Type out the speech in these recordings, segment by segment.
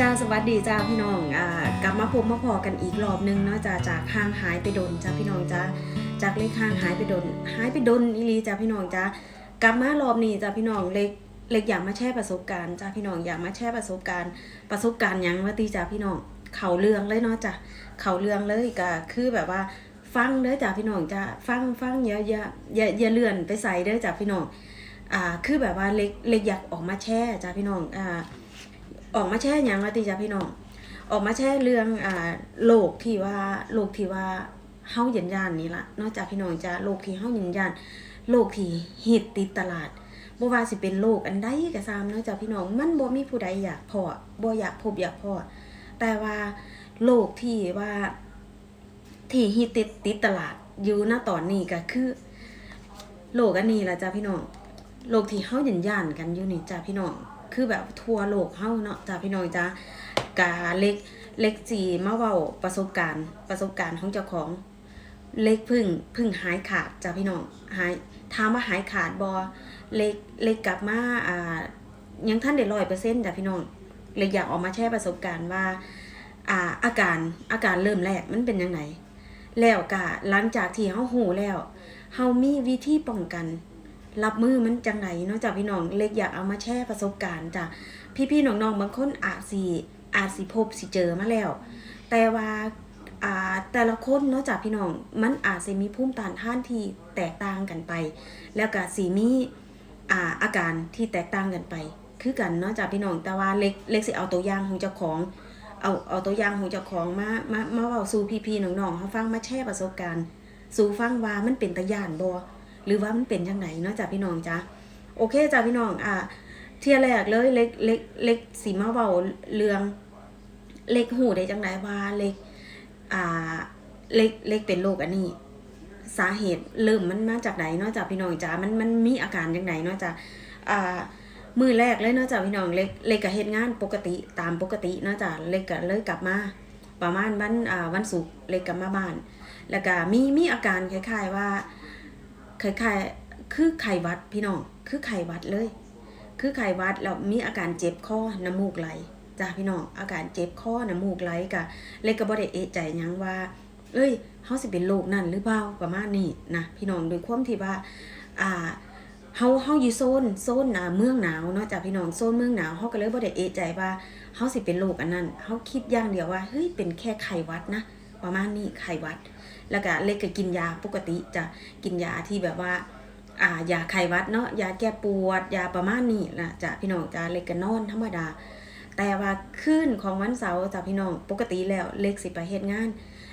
จ้าสวัสดีจ้าพี่น้องอ่ากลับมาพบมาพอกันอีกรอบนึงเนาะจ้าจากห่างหายไปดนจ้าพี่น้องจ้าจากเลขห่างหายไปดนหายไปดนอีลีจ้าพี่น้องจ้ากลับมารอบนี้จ้าพี่น้องเล็กเล็กอยากมาแชร์ประสบการณ์จ้าพี่น้องอยากมาแชร์ประสบการณ์ ประสบการณ์ยังว่าตีจ้าพี่น้องเขาเรื่องเลยเนาะจ้าเขาเรื่องเลยก็คือแบบว่าฟังเด้อจ้าพี่น้องจ้าฟังฟังอย่าอย่าอย่าอย่าเลื่อนไปใส่เด้อจ้าพี่น้องอ่าคือแบบว่าเล็กเล็กอยากออกมาแชร์จ้าพี่น้องอ่า ออกมาแช่ยังว่าติจ้าพี่น้อง ออกมาแช่เรื่องอ่าโลกที่ว่าโลกที่ว่าเฮาหยันยานนี่ละนอกจากพี่น้องจะโลกที่เฮาหยันยาน โลกที่ฮิตติดตลาดบ่ว่าสิเป็นโลกอันใดก็ตามนาะจ้าพี่น้องมันบ่มีผู้ใดอยากพอบ่อยากพบอยากพอแต่ว่าโลกที่ว่าที่ฮิตติดติดตลาดอยู่ณตอนนี้ก็คือ โลกอันนี้ล่ะจ้าพี่น้องโลกที่เฮาหยันยานกันอยู่นี่จ้าพี่น้อง คือแบบทัวโลกเฮาเนาะจ้าพี่น้องจ้ากาเล็กเล็กจีมาเว้าประสบการณ์ ประสบการณ์ของเจ้าของเล็กพึ่งพึ่งหายขาดจ้าพี่น้องหายถามว่าหายขาดบอเล็กเล็กกลับมาอ่ายังท่านได้ร้อยเปอร์เซ็นต์จ้าพี่น้องเล็กอยากออกมาแชร์ประสบการณ์ว่าอ่าอาการอาการเริ่มแรกมันเป็นยังไงแล้วกะหลังจากที่เฮาหูแล้วเฮามีวิธีป้องกัน รับมือมันจังไหนเนาะจ้ะพี่น้องเล็กอยากเอามาแชร์ประสบการณ์จ้ะพี่ๆน้องๆบางคนอาจสิอาจสิพบสิเจอมาแล้ว แต่ว่าอ่าแต่ละคนเนาะจ้ะพี่น้องมันอาจสิมีภูมิต้านทานที่แตกต่างกันไป แล้วก็สิมีอ่าอาการที่แตกต่างกันไป คือกันเนาะจ้ะพี่น้องแต่ว่าเล็กเล็กสิเอาตัวอย่างของเจ้าของเอาเอาตัวอย่างของเจ้าของมามามาเว้าสู่พี่ๆน้องๆเฮาฟังมาแชร์ประสบการณ์ สู่ฟังว่ามันเป็นตะย่านบ่ หรือว่ามันเป็นยังไงเนาะจ้ะพี่น้องจ้ะโอเคจ้ะพี่น้องอะเที่ยแรกเลยเล็กเล็กเล็กสีมาเบาเรืองเล็กหูได้จังไดว่าเล็กอ่าเล็กเล็กเป็นโรคอันนี้สาเหตุเริ่มมันมาจากไหนเนาะจ้ะพี่น้องจ้ะมันมันมีอาการยังไงเนาะจ้ะอ่ามือแรกเลยเนาะจ้ะพี่น้องเล็กเล็กก็เฮ็ดงานปกติตามปกติเนาะจ้ะเล็กก็เลยกลับมา ประมาณวันอ่าวันศุกร์เล็กกลับมาบ้าน แล้วก็มีมีอาการคล้ายๆว่า คล้ายๆคือไข้วัดพี่น้องคือไข้วัดเลย คือไข้วัดแล้วมีอาการเจ็บคอน้ำมูกไหลจ้าพี่น้องอาการเจ็บคอน้ำมูกไหลกะเลยก็บ่ได้เอะใจยังว่า เอ้ยเฮาสิเป็นโรคนั่นหรือเปล่าประมาณนี้นะพี่น้องโดยความที่ว่าอ่าเฮาเฮาอยู่โซนโซนอ่าเมืองหนาวเนาะจ้ะพี่น้องโซนเมืองหนาวเฮาก็เลยบ่ได้เอะใจว่าเฮาสิเป็นโรคอันนั้นเฮาคิดอย่างเดียวว่าเฮ้ยเป็นแค่ไข้หวัดนะ ประมาณนี้ไข้หวัด แล้วก็เล็กก็กินยาปกติจะกินยาที่แบบว่าอ่ายาไข้หวัดเนาะยาแก้ปวด ยาประมาณนี้นะจ้ะพี่น้องจ้ะเล็กก็นอนธรรมดา แต่ว่าคืนของวันเสาร์จ้ะพี่น้องปกติแล้วเล็กสิไปเฮ็ดงาน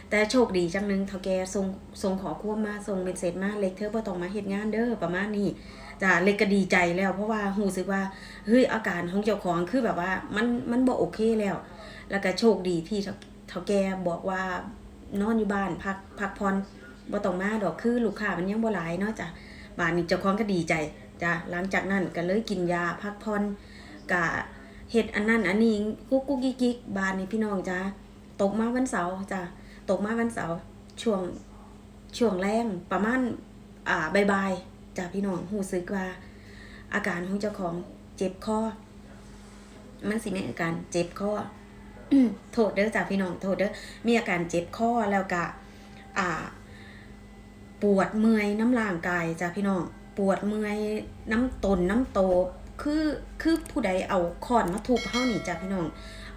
แต่โชคดีจังหนึงเฒ่าแกส่งส่งขอควบมาส่งเม็ดเสร็จมาเล็กเธอบ่ต้องมาเฮ็ดงานเด้อประมาณนี้จ้ะเล็กก็ดีใจแล้ว เพราะว่ารู้สึกว่าเฮ้ยอาการของเจ้าของคือแบบว่ามันมันบ่โอเคแล้ว แล้วก็โชคดีที่เฒ่าเฒ่าแกบอกว่า นอนอยู่บ้านพักพักผ่อนบ่ต้องมาดอกคือลูกค้ามันยังบ่หลายเนาะจ้ะบ้านนี้เจ้าของก็ดีใจจ้ะหลังจากนั้นก็เลยกินยาพักผ่อนกะเฮ็ดอันนั้นอันนี้กุ๊กกุ๊กกิ๊กกิ๊กบ้านนี้พี่น้องจ้ะตกมาวันเสาร์จ้ะตกมาวันเสาร์ช่วงช่วงแรงประมาณอ่าบ่ายๆจ้ะพี่น้องรู้สึกว่า อาการของเจ้าของเจ็บคอมันสิมีอาการเจ็บคออืม โทษเด้อจ้ะพี่น้องโทษเด้อมีอาการเจ็บคอแล้วก็อ่า ปวดเมื่อยน้ำร่างกายจ้ะพี่น้องปวดเมื่อยน้ำตนน้ำโตคือคือผู้ใดเอาคอนมาทุบเฮานี่จ้ะพี่น้อง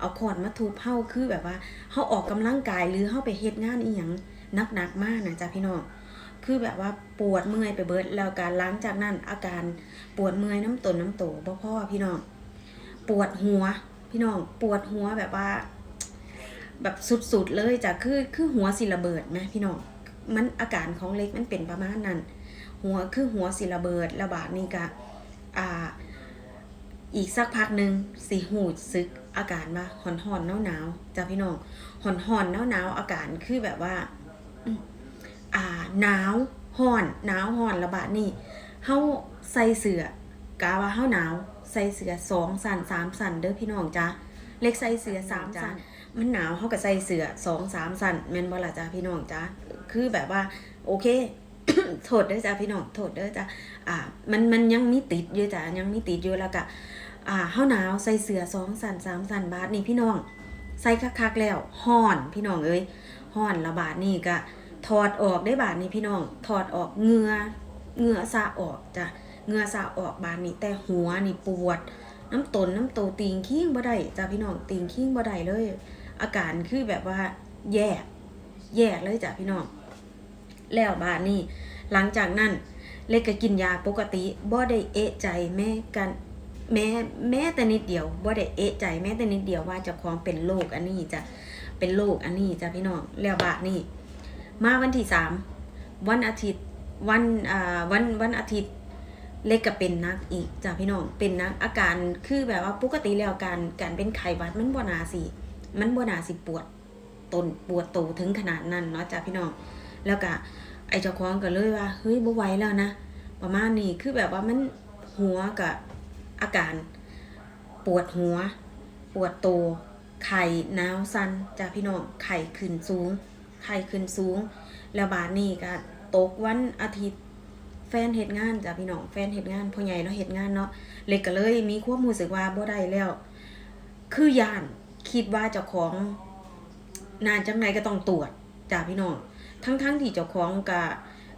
เอาคอนมาทุบเฮาคือแบบว่าเฮาออกกำลังกายหรือเฮาไปเฮ็ดงานอีหยังหนักๆมากนะจ้ะพี่น้อง คือแบบว่าปวดเมื่อยไปเบิดแล้วการล้างจากนั้นอาการปวดเมื่อยน้ำตนน้ำโตบ่พ่อพี่น้อง ปวดหัว พี่น้องปวดหัวแบบว่า แบบสุดๆเลยจ้ะคือคือหัวสิระเบิดไหมพี่น้องมันอาการของเล็กมันเป็นประมาณนั้น หัวคือหัวสิระเบิดระบาดนี่กะอ่า อีกสักพักหนึ่งสีหูซึกอาการว่าหอนหอนหนาวหนาวจ้ะพี่น้องหอนหอนหนาวหนาวอาการคือแบบว่าอ่าหนาวห่อนหนาวห่อนระบาดนี่เฮาใส่เสื้อ กาว่าเฮาหนาว ใส่เสื้อสองสั่นสามสั่นเด้อพี่น้องจ้ะเล็กใส่เสื้อสามสั่นมันหนาวเขาก็ใส่เสื้อสองสามสั่นแม่นบ่ล่ะจ้าพี่น้องจ้าคือแบบว่า โอเคโทษเด้อจ้าพี่น้องโทษเด้อจ้าอ่า มันมันยังมีติดอยู่จ้ายังมีติดอยู่แล้วก็อ่าเฮาหนาวใส่เสื้อสองสันสามสันบาทนี่พี่น้อง ใส่คักๆแล้วห่อนพี่น้องเอ้ยห่อนละบาทนี่ก็ถอดออกได้บาทนี่พี่น้องถอดออกเหงือเหงือซาออกจ้ะ เงือซาออกบาทนี่แต่หัวนี่ปวด น้ำตนน้ำโตติงขิ้งบ่ได้จ้ะพี่น้องติงขิ้งบ่ได้เลย อาการคือแบบว่า แย่แย่เลยจ้ะพี่น้อง แล้วบาดนี้หลังจากนั้นเล็กก็กินยาปกติบ่ได้เอะใจแม้กันแม้แม้แต่นิดเดียวบ่ได้เอะใจแม้แต่นิดเดียวว่าจะคล้องเป็นโรคอันนี้จะเป็นโรคอันนี้จ้ะพี่น้องแล้วบาดนี้มาวันที่สามวันอาทิตย์วันอ่าวันวันอาทิตย์ เล็กก็เป็นนักอีกจ้ะพี่น้องเป็นนักอาการคือแบบว่าปกติแล้วการการเป็นไข้หวัดมันบ่นาสิมันบ่นาสิปวดตนปวดโตถึงขนาดนั้นเนาะจ้ะพี่น้องแล้วก็ไอ้เจ้าของก็เลยว่าเฮ้ยบ่ไหวแล้วนะประมาณนี้คือแบบว่ามันหัวกับอาการ ปวดหัว ปวดโตไข่หนาวสั่นจ้ะพี่น้องไข่ขึ้นสูงไข่ขึ้นสูง แล้วบาดนี้ก็ตกวันอาทิตย์ แฟนเฮ็ดงานจ้ะพี่น้องแฟนเฮ็ดงานพ่อใหญ่แล้วเฮ็ดงานเนาะเล็กก็เลยมีความรู้สึกว่าบ่ได้แล้ว คือย่านคิดว่าเจ้าของนานจังไหนก็ต้องตรวจจ้ะพี่น้องทั้งๆที่เจ้าของก็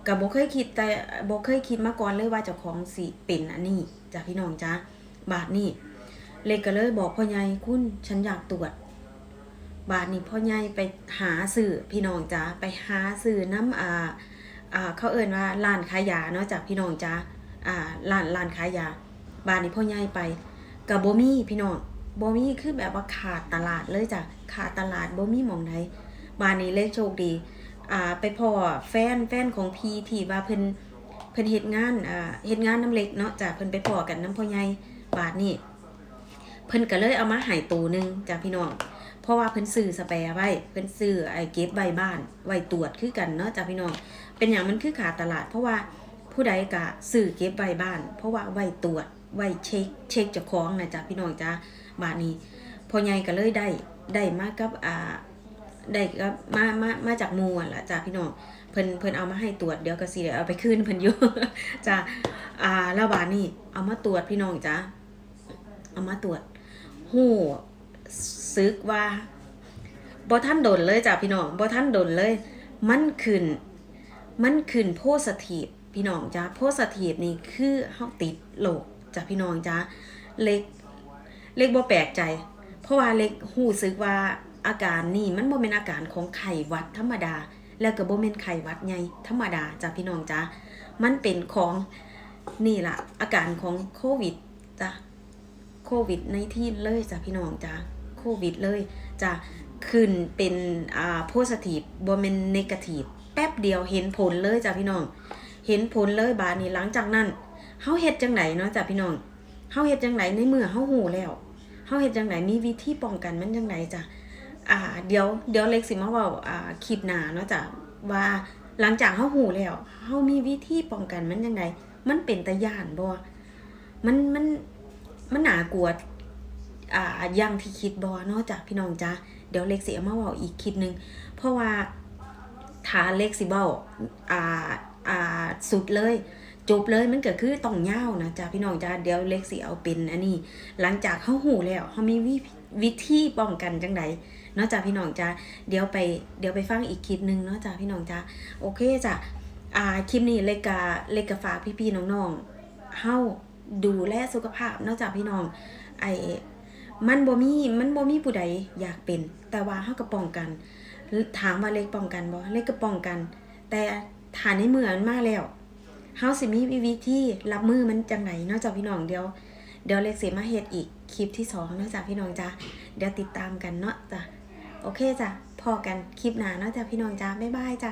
ก็บ่เคยคิดแต่บ่เคยคิดมาก่อนเลยว่าเจ้าของสิเป็นอันนี้จ้ะพี่น้องจ้ะบาดนี้เล็กก็เลยบอกพ่อใหญ่คุณฉันอยากตรวจบาดนี้พ่อใหญ่ไปหาสื่อพี่น้องจ้ะไปหาสื่อน้ำอ่า อ่าเขาเอ่นว่าร้านขายยาเนาะจากพี่น้องจ้าอ่าร้านร้านขายยาบ้านนี้พ่อใหญ่ไปกับโบมี่พี่น้องโบมี่คือแบบว่าขาดตลาดเลยจ้ะขาดตลาดโบมี่มองไหนบ้านนี้เลยโชคดีอ่าไปพ่อแฟนแฟนของพีที่ว่าเพิ่นเพิ่นเฮ็ดงานอ่าเฮ็ดงานน้ำเล็กเนาะจ้ะเพิ่นไปพ่อกันน้ำพ่อใหญ่บาทนี่เพิ่นก็เลยเอามาหายตูหนึงจ้ะพี่น้องเพราะว่าเพิ่นซื้อสเปรย์ไว้เพิ่นซื้อไอ้เก็บใบบ้านไว้ตรวจคือกันเนาะจ้ะพี่น้อง เป็นอย่างมันคือขาดตลาด เพราะว่าผู้ใดกะสื่อเก็บใบบ้าน เพราะว่าไว้ตรวจไว้เช็ค เช็คเจ้าของนะจ๊ะพี่น้องจ้าบาทนี้พอใหญ่ก็เลยได้ได้มากับอ่าได้กับมามามาจากมูอะล่ะจ้ะพี่น้องเพิ่นเพิ่นเอามาให้ตรวจเดี๋ยวก็สิได้เอาไปคืนเพิ่นอยู่จ้ะอ่าแล้วบาทนี้เอามาตรวจพี่น้องจ้าเอามาตรวจหูซึกว่าบ่ท่านโดนเลยจ้ะพี่น้องบ่ท่านโดนเลย มันขึ้น มันขึ้นโพสทีฟพี่น้องจ้าโพสทีฟนี่คือเฮาติดโรคจ้ะพี่น้องจ้าเล็กเล็กบ่แปลกใจ เพราะว่าเล็กหู้สึกว่าอาการนี่มันบ่เป็นอาการของไข้หวัดธรรมดา แล้วก็บ่แม่นไข้หวัดใหญ่ธรรมดาจ้ะพี่น้องจ้ามันเป็นของนี่ล่ะ อาการของโควิดจ้ะโควิดในที่เลยจ้ะพี่น้องจ้าโควิดเลยจ้ะขึ้นเป็นอ่าโพสทีฟบ่แม่นเนกาทีฟ ป๊บเดียวเห็นผลเลยจ้ะพี่น้อง เห็นผลเลยบาดนี้หลังจากนั้นเฮาเฮ็ดจังไหนเนาะจ้ะพี่น้องเฮาเฮ็ดจังไหนในเมื่อเฮาหูแล้วเฮาเฮ็ดจังไหนมีวิธีป้องกันมันจังไหนจ้ะอ่า เดี๋ยวเดี๋ยวเล็กสิมาว้าอ่าคลิปหน้าเนาะจ้ะว่าหลังจากเฮาหูแล้วเฮามีวิธีป้องกันมันจังไดมันเป็นตาย่านบ่มันมันมันหนากลัวอ่าอย่างที่คิดบ่เนาะจ้ะพี่น้องจ้ะเดี๋ยวเล็กสิเอามาเว้าอีกคลิปหนึงเพราะว่า ทาเล็กซิเบลอ่าอ่าสุดเลยจบเลยมันก็คือต้องยาวนะจ้าพี่น้องจ้าเดี๋ยวเล็กสิเอาเป็นอันนี้ หลังจากเขาหูแล้วเขามีวิวิธีป้องกันจังไดเนาะจ้าพี่น้องจ้าเดี๋ยวไปเดี๋ยวไปฟังอีกคลิปหนึ่งเนาะจ้าพี่น้องจ้าโอเคจ้ะอ่าคลิปนี้เล็กกะเล็กกะฝากพี่ๆน้องๆเฮาดูแลสุขภาพเนาะจ้าพี่น้องไอมันบ่มีมันบ่มีผู้ใดอยากเป็น แต่ว่าเฮาก็ป้องกัน ถามว่าเล็กป้องกันบ่เล็กก็ป้องกัน แต่ฐานในเมือนมากแล้วเฮาสิมีวิธีรับมือมันจังไหนนอกจากพี่น้องเดียวเดี๋ยวเล็กสิมาเฮ็ดอีกคลิปที่สองนอกจากพี่น้องจ้าเดี๋ยวติดตามกันเนาะจ้ะโอเคจ้ะพอกันคลิปหน้าเนาะจ้ะพี่น้องจ้าบ๊ายบายจ้ะ